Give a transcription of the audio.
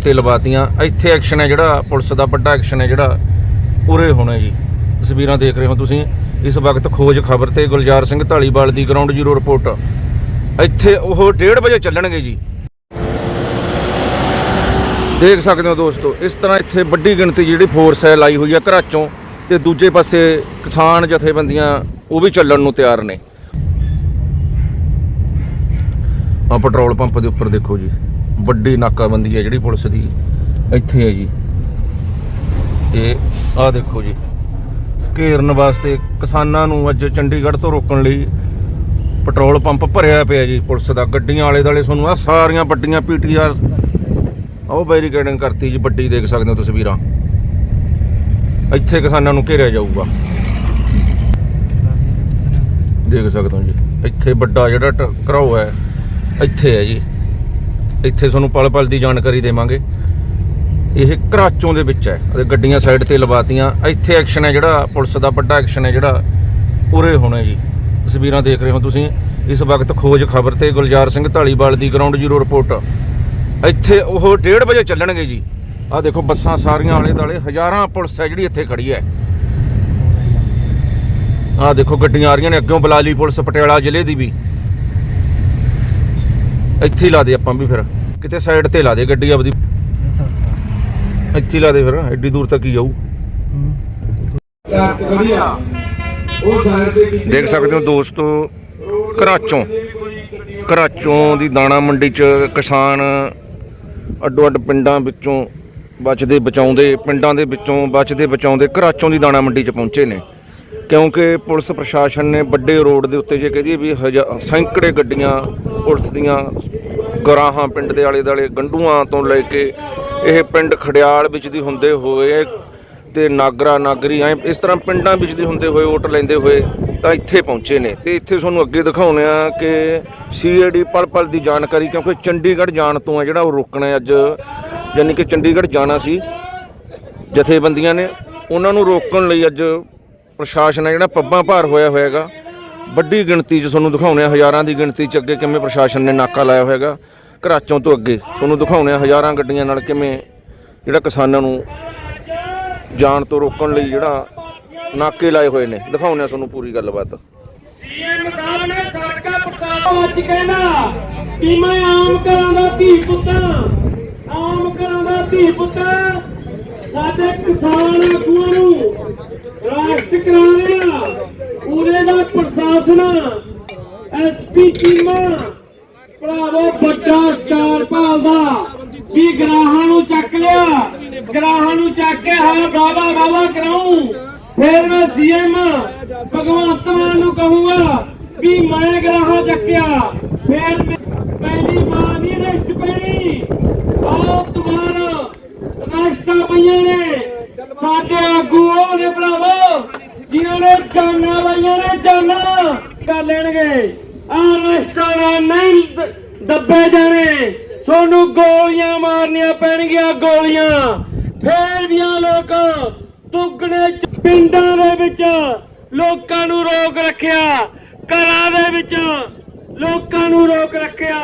ਤੇ ਲਵਾਤੀਆਂ। ਇੱਥੇ ਐਕਸ਼ਨ ਹੈ ਜਿਹੜਾ, ਪੁਲਿਸ ਦਾ ਵੱਡਾ ਐਕਸ਼ਨ ਹੈ ਜਿਹੜਾ, ਉਰੇ ਹੋਣਾ ਜੀ। ਤਸਵੀਰਾਂ ਦੇਖ ਰਹੇ ਹੋ ਤੁਸੀਂ। ਇਸ ਵਕਤ ਖੋਜ ਖਬਰ ਤੇ ਗੁਲਜ਼ਾਰ ਸਿੰਘ ਢਾਲੀਵਾਲ ਦੀ ਗਰਾਊਂਡ ਜ਼ੀਰੋ ਰਿਪੋਰਟ ਇੱਥੇ ਉਹ 1:30 ਵਜੇ ਚੱਲਣਗੇ ਜੀ। ਦੇਖ ਸਕਦੇ ਹੋ ਦੋਸਤੋ, ਇਸ ਤਰ੍ਹਾਂ ਇੱਥੇ ਵੱਡੀ ਗਿਣਤੀ ਜਿਹੜੀ ਫੋਰਸ ਹੈ ਲਾਈ ਹੋਈ ਹੈ ਘਰਾਚੋਂ ਤੇ ਦੂਜੇ ਪਾਸੇ ਕਿਸਾਨ ਜਥੇਬੰਦੀਆਂ, ਉਹ ਵੀ ਚੱਲਣ ਨੂੰ ਤਿਆਰ ਨੇ। ਆ ਪੈਟਰੋਲ ਪੰਪ ਦੇ ਉੱਪਰ ਦੇਖੋ ਜੀ। ਵੱਡੀ ਨਾਕਾਬੰਦੀ ਹੈ ਜਿਹੜੀ ਪੁਲਿਸ ਦੀ ਇੱਥੇ ਹੈ ਜੀ। ਇਹ ਆਹ ਦੇਖੋ ਜੀ, ਘੇਰਨ ਵਾਸਤੇ ਕਿਸਾਨਾਂ ਨੂੰ ਅੱਜ ਚੰਡੀਗੜ੍ਹ ਤੋਂ ਰੋਕਣ ਲਈ ਪੈਟਰੋਲ ਪੰਪ ਭਰਿਆ ਪਿਆ ਜੀ ਪੁਲਿਸ ਦਾ। ਗੱਡੀਆਂ ਆਲੇ ਦਾਲੇ ਤੁਹਾਨੂੰ ਆ ਸਾਰੀਆਂ ਵੱਡੀਆਂ ਪੀਟੀਆਰ ਉਹ ਬੈਰੀਕੇਡਿੰਗ ਕਰਤੀ ਜੀ, ਵੱਡੀ ਦੇਖ ਸਕਦੇ ਹੋ ਤਸਵੀਰਾਂ। ਇੱਥੇ ਕਿਸਾਨਾਂ ਨੂੰ ਘੇਰਿਆ ਜਾਊਗਾ। ਦੇਖ ਸਕਦੇ ਹੋ ਜੀ, ਇੱਥੇ ਵੱਡਾ ਜਿਹੜਾ ਟ- ਘਰਾਓ ਹੈ, ਇੱਥੇ ਹੈ ਜੀ। ਇੱਥੇ ਤੁਹਾਨੂੰ ਪਲ ਪਲ ਦੀ ਜਾਣਕਾਰੀ ਦੇਵਾਂਗੇ। ਇਹ ਘਰਾਚੋਂ ਦੇ ਵਿੱਚ ਹੈ। ਅਤੇ ਗੱਡੀਆਂ ਸਾਈਡ ਤੇ ਲਵਾਤੀਆਂ, ਇੱਥੇ ਐਕਸ਼ਨ ਹੈ ਜਿਹੜਾ, ਪੁਲਿਸ ਦਾ ਵੱਡਾ ਐਕਸ਼ਨ ਹੈ ਜਿਹੜਾ ਪੂਰੇ ਹੋਣਾ ਜੀ। ਤਸਵੀਰਾਂ ਦੇਖ ਰਹੇ ਹੋ ਤੁਸੀਂ। ਇਸ ਵਕਤ ਖੋਜ ਖਬਰ ਤੇ ਗੁਲਜ਼ਾਰ ਸਿੰਘ ਢਾਲੀਵਾਲ ਦੀ ਗਰਾਊਂਡ ਜ਼ੀਰੋ ਰਿਪੋਰਟ ਇੱਥੇ ਉਹ 1:30 ਵਜੇ ਚੱਲਣਗੇ ਜੀ। ਆਹ ਦੇਖੋ ਬੱਸਾਂ ਸਾਰੀਆਂ ਆਲੇ ਦਾਲੇ ਹਜ਼ਾਰਾਂ ਪੁਲਿਸ ਹੈ ਜਿਹੜੀ ਇੱਥੇ ਖੜੀ ਹੈ। ਆਹ ਦੇਖੋ ਗੱਡੀਆਂ ਆ ਰਹੀਆਂ ਨੇ ਅੱਗੋਂ ਬਲਾਲੀ ਪੁਲਿਸ, ਪਟਿਆਲਾ ਜ਼ਿਲ੍ਹੇ ਦੀ ਵੀ। ਇੱਥੇ ਹੀ ਲਾ ਦੇ ਆਪਾਂ ਵੀ ਫਿਰ। ਕਿਤੇ ਸਾਈਡ ਤੇ ਲਾ ਦੇ ਗੱਡੀ ਆਪਦੀ। ਇੱਥੇ ਲਾ ਦੇ ਫਿਰ ਐਡੀ ਦੂਰ ਤੱਕ ਹੀ ਜਾਊ। ਦੇਖ ਸਕਦੇ ਹੋ ਦੋਸਤੋ ਘਰਾਚੋਂ ਘਰਾਚੋਂ ਦੀ ਦਾਣਾ ਮੰਡੀ 'ਚ ਕਿਸਾਨ ਅੱਡੋ ਅੱਡ ਪਿੰਡਾਂ ਵਿੱਚੋਂ ਬਚਦੇ ਬਚਾਉਂਦੇ ਪਿੰਡਾਂ ਦੇ ਵਿੱਚੋਂ ਬਚਦੇ ਬਚਾਉਂਦੇ ਘਰਾਚੋਂ ਦੀ ਦਾਣਾ ਮੰਡੀ 'ਚ ਪਹੁੰਚੇ ਨੇ। ਕਿਉਂਕਿ ਪੁਲਿਸ ਪ੍ਰਸ਼ਾਸਨ ਨੇ ਵੱਡੇ ਰੋਡ ਦੇ ਉੱਤੇ ਜੇ ਕਹਦੀਏ ਵੀ ਸੈਂਕੜੇ ਗੱਡੀਆਂ ਪੁਲਿਸ ਦੀਆਂ ਗਰਾਹਾਂ ਪਿੰਡ ਦੇ ਆਲੇ ਦਾਲੇ ਗੰਡੂਆਂ ਤੋਂ ਲੈ ਕੇ ਇਹ ਪਿੰਡ ਖੜਿਆਲ ਵਿੱਚ ਦੀ ਹੁੰਦੇ ਹੋਏ ਤੇ ਨਾਗਰਾ ਨਾਗਰੀ ਐ ਇਸ ਤਰ੍ਹਾਂ ਪਿੰਡਾਂ ਵਿੱਚ ਦੀ ਹੁੰਦੇ ਹੋਏ ਵੋਟ ਲੈਂਦੇ ਹੋਏ ਤਾਂ ਇੱਥੇ ਪਹੁੰਚੇ ਨੇ। ਤੇ ਇੱਥੇ ਤੁਹਾਨੂੰ ਅੱਗੇ ਦਿਖਾਉਣੇ ਆ ਕਿ ਸੀਆਈਡੀ ਪਲ ਪਲ ਦੀ ਜਾਣਕਾਰੀ ਕਿਉਂਕਿ ਚੰਡੀਗੜ੍ਹ ਜਾਣ ਤੋਂ ਆ ਜਿਹੜਾ ਉਹ ਰੋਕਣਾ ਅੱਜ, ਯਾਨੀ ਕਿ ਚੰਡੀਗੜ੍ਹ ਜਾਣਾ ਸੀ। ਜਥੇਬੰਦੀਆਂ ਨੇ ਉਹਨਾਂ ਨੂੰ ਰੋਕਣ ਲਈ ਅੱਜ ਪ੍ਰਸ਼ਾਸਨ ਹੈ ਜਿਹੜਾ ਪੱਬਾਂ ਭਾਰ ਹੋਇਆ ਹੋਇਆਗਾ। ਵੱਡੀ ਗਿਣਤੀ 'ਚ ਤੁਹਾਨੂੰ ਦਿਖਾਉਣੇ ਆ, ਹਜ਼ਾਰਾਂ ਦੀ ਗਿਣਤੀ 'ਚ ਅੱਗੇ ਕਿਵੇਂ ਪ੍ਰਸ਼ਾਸਨ ਨੇ ਨਾਕਾ ਲਾਇਆ ਹੋਇਆਗਾ। ਘਰਾਚੋਂ ਤੋਂ ਅੱਗੇ ਤੁਹਾਨੂੰ ਦਿਖਾਉਣੇ ਆ, ਹਜ਼ਾਰਾਂ ਗੱਡੀਆਂ ਨਾਲ ਕਿਵੇਂ ਜਿਹੜਾ ਕਿਸਾਨਾਂ ਨੂੰ ਜਾਣ ਤੋਂ ਰੋਕਣ ਲਈ ਜਿਹੜਾ ਨਾਕੇ ਲਾਏ ਹੋਏ ਨੇ। ਦਿਖਾਉਣੇ ਆ ਤੁਹਾਨੂੰ ਪੂਰੀ ਗੱਲਬਾਤ। ਸੀਐਮ ਸਾਹਿਬ ਨੇ ਸੜਕਾਂ ਪ੍ਰਸਾਦ ਅੱਜ ਕਹਿਣਾ ਕਿ ਮੈਂ ਆਮ ਘਰਾਂ ਦਾ ਧੀ ਪੁੱਤ ਆਮ ਘਰਾਂ ਦਾ ਧੀ ਪੁੱਤ ਸਾਡੇ ਕਿਸਾਨ ਆਗੂਆਂ ਨੂੰ ਰਾਸ਼ਟ ਕਰਾ ਪ੍ਰਸ਼ਾਸਨ ਐਸਪੀ ਚੀਮਾ, ਭਰਾਵੋ, ਵੱਡਾ ਸਟਾਰ ਭਾਲਦਾ। ਵੀ ਗਰਾਹਾਂ ਨੂੰ ਚੱਕ ਲਿਆ, ਗਰਾਹਾਂ ਨੂੰ ਚੱਕ ਕੇ ਹਾਂ ਬਾਬਾ ਬਾਬਾ ਕਰਾਉਂ ਫਿਰ ਮੈਂ ਸੀਐਮ ਭਗਵੰਤ ਮਾਨ ਨੂੰ ਕਹੂੰਗਾ ਵੀ ਮੈਂ ਗਰਾਹਾਂ ਚੱਕਿਆ। ਫਿਰ ਮੈਂ- ਪਹਿਲੀ ਵਾਰ ਨਹੀਂ ਰੈਸਟ ਪੈਣੀ ਬਹੁਤ ਵਾਰ ਰੈਸਟਾਂ ਪਈਆਂ ਨੇ ਸਾਡੇ ਆਗੂ ਉਹ ਨੇ ਭਰਾਵੋ ਜਿਨ੍ਹਾਂ ਨੇ ਜਾਨਾਂ ਲਾਈਆਂ ਨੇ ਜਾਨਾਂ ਕਰ ਲੈਣਗੇ। ਆ ਰੈਸਟਾਂ ਨਹੀਂ ਦੱਬੇ ਜਾਣੇ। ਤੁਹਾਨੂੰ ਗੋਲੀਆਂ ਮਾਰਨੀਆਂ ਪੈਣਗੀਆਂ, ਗੋਲੀਆਂ। ਫੇਰ ਵੀ ਆ ਲੋਕ ਤੁਗਣੇ ਪਿੰਡਾਂ ਦੇ ਵਿੱਚ ਲੋਕਾਂ ਨੂੰ ਰੋਕ ਰੱਖਿਆ। ਘਰਾਂ ਦੇ ਵਿੱਚ ਲੋਕਾਂ ਨੂੰ ਰੋਕ ਰੱਖਿਆ।